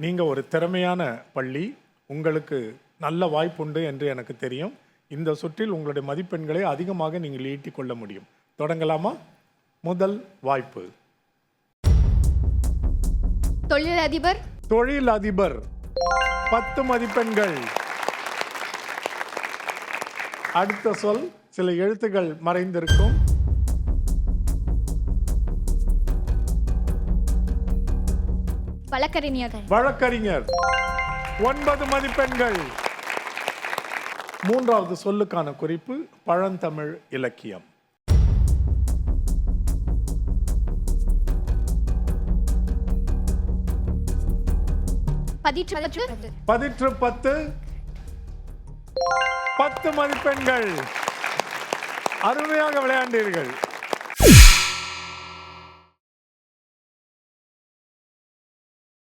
நீங்கள் ஒரு திறமையான பள்ளி உங்களுக்கு நல்ல வாய்ப்புண்டு என்று எனக்கு தெரியும். இந்த சுற்றில் உங்களுடைய மதிப்பெண்களை அதிகமாக நீங்கள் ஈட்டிக் கொள்ள முடியும். தொடங்கலாமா? முதல் வாய்ப்பு. தொழிலதிபர். தொழில் அதிபர் பத்து மதிப்பெண்கள். அடுத்த சொல் சில எழுத்துக்கள் மறைந்திருக்கும். வழக்கறிஞர். வழக்கறிஞர். ஒன்பது மதிப்பெண்கள். மூன்றாவது சொல்லுக்கான குறிப்பு பழந்தமிழ் இலக்கியம். பதிற்று பத்து. பத்து மதிப்பெண்கள். அருமையாக விளையாண்டீர்கள்.